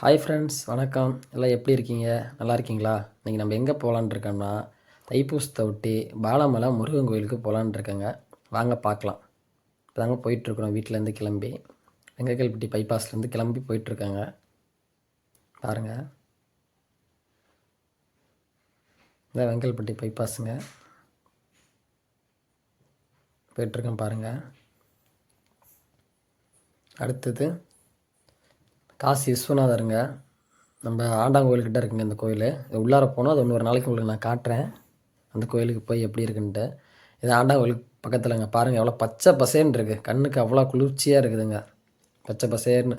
Hi friends வணக்கம். எல்லாம் எப்படி இருக்கீங்க? நல்லா இருக்கீங்களா? இன்றைக்கி நம்ம எங்கே போகலான்னு இருக்கோம்னா தைப்பூசத்தை ஒட்டி பாலமலை முருகன் கோயிலுக்கு போகலான்னு இருக்கேங்க. வாங்க பார்க்கலாம். இப்போ தாங்க போயிட்டுருக்குறோம் வீட்டிலேருந்து கிளம்பி. வெங்கக்கல்பட்டி பைபாஸ்லேருந்து கிளம்பி போயிட்டுருக்காங்க. பாருங்கள் இந்த வெங்கல்பட்டி பைபாஸுங்க போயிட்டுருக்கேன் பாருங்கள் அடுத்தது காசி விஸ்வநாதருங்க. நம்ம ஆண்டாங்கோயில்கிட்ட இருக்குங்க இந்த கோயில். உள்ளார போனால் அது இன்னொரு நாளைக்கு உங்களுக்கு நான் காட்டுறேன். அந்த கோயிலுக்கு போய் எப்படி இருக்குன்ட்டு. இது ஆண்டாங்கோயிலுக்கு பக்கத்தில்ங்க. பாருங்கள் எவ்வளோ பச்சை பசேன்னு இருக்குது கண்ணுக்கு அவ்வளோ குளிர்ச்சியாக இருக்குதுங்க. பச்சை பசேர்னு.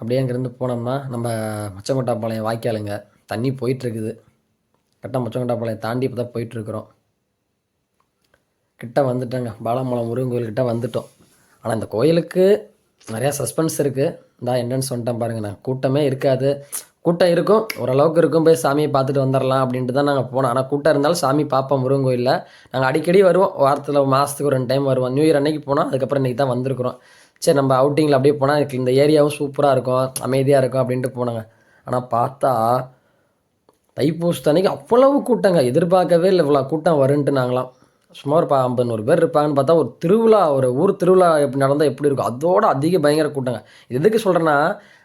அப்படியே அங்கேருந்து போனோம்னா நம்ம மச்சமட்டாப்பாளையம் வாய்க்காலுங்க. தண்ணி போயிட்டுருக்குது. கரெக்டாக மச்சமட்டாப்பாளையம் தாண்டி இப்போ தான் போயிட்டுருக்குறோம். கிட்ட வந்துட்டோங்க. பாலமலம் முருகன் கோயில்கிட்ட வந்துட்டோம். ஆனால் இந்த கோயிலுக்கு நிறையா சஸ்பென்ஸ் இருக்குது தான் என்ட்ரன்ஸ் வந்துட்டேன் பாருங்க நான் கூட்டமே இருக்காது. கூட்டம் இருக்கும். ஓரளவுக்கு இருக்கும். போய் சாமியை பார்த்துட்டு வந்துடலாம் அப்படின்ட்டு தான் நாங்கள் போனோம். ஆனால் கூட்டம் இருந்தாலும் சாமி பார்ப்போம் முருகன் கோயிலில் நாங்கள் அடிக்கடி வருவோம். வாரத்தில் மாதத்துக்கு ஒரு ரெண்டு டைம் வருவோம். நியூ இயர் அன்னைக்கு போனோம். அதுக்கப்புறம் இன்றைக்கி தான் வந்திருக்கிறோம். சரி நம்ம அவுட்டிங்கில் அப்படியே போனால் இந்த ஏரியாவும் சூப்பராக இருக்கும். அமைதியாக இருக்கும் அப்படின்ட்டு போனாங்க. ஆனால் பார்த்தா தைப்பூசத்து அவ்வளவு கூட்டங்க. எதிர்பார்க்கவே இல்லை. இவ்வளோ கூட்டம் வருன்ட்டு நாங்களாம். சும்மா ஒரு ஐம்பது நூறு பேர் இருப்பாங்கன்னு பார்த்தா ஒரு திருவிழா ஒரு ஊர் திருவிழா எப்படி நடந்தால் எப்படி இருக்கும்? அதோட அதிக பயங்கர கூட்டங்க. இது எதுக்கு சொல்கிறேன்னா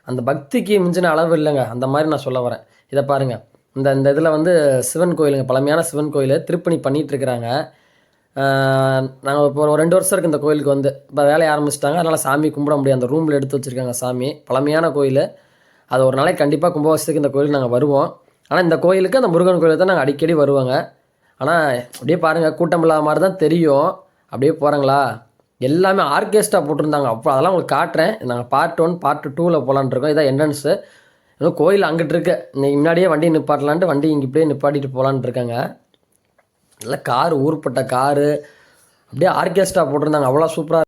அந்த பக்திக்கு மிஞ்சின அளவு இல்லைங்க. அந்த மாதிரி நான் சொல்ல வரேன். இதை பாருங்கள் இந்த இந்த இதில் வந்து சிவன் கோயிலுங்க. பழமையான சிவன் கோயில் திருப்பணி பண்ணிகிட்டு இருக்கிறாங்க. நாங்கள் இப்போ ஒரு ரெண்டு வருஷம் இருக்குது இந்த கோயிலுக்கு வந்து. இப்போ வேலையை ஆரம்பிச்சிட்டாங்க. அதனால் சாமி கும்பிட முடியாது அந்த ரூமில் எடுத்து வச்சுருக்காங்க சாமி. பழமையான கோயில். அது ஒரு நாளைக்கு கண்டிப்பாக கும்பாபிஷேகத்துக்கு இந்த கோயிலுக்கு நாங்கள் வருவோம். ஆனால் இந்த கோயிலுக்கு அந்த முருகன் கோயிலுக்கு தான் நாங்கள் அடிக்கடி வருவாங்க. ஆனால் அப்படியே பாருங்கள் கூட்டம் இல்லாத மாதிரி தான் தெரியும். அப்படியே போகிறாங்களா எல்லாமே ஆர்கெஸ்ட்ரா போட்டிருந்தாங்க. அப்போ அதெல்லாம் உங்களுக்கு காட்டுறேன். நாங்கள் பார்ட் ஒன் பார்ட் டூவில் போகலான்ட்ருக்கோம் இதான் என்ட்ரன்ஸு இன்னும் கோயில் அங்கிட்டு இருக்கு. இன்னைக்கு முன்னாடியே வண்டி நிப்பாட்டலான்ட்டு வண்டி இங்கே இப்படியே நிப்பாட்டிட்டு போகலான்ட்டு இருக்காங்க. நல்லா காரு ஊர்பட்ட காரு. அப்படியே ஆர்கெஸ்ட்ரா போட்டிருந்தாங்க. அவ்வளோ சூப்பராக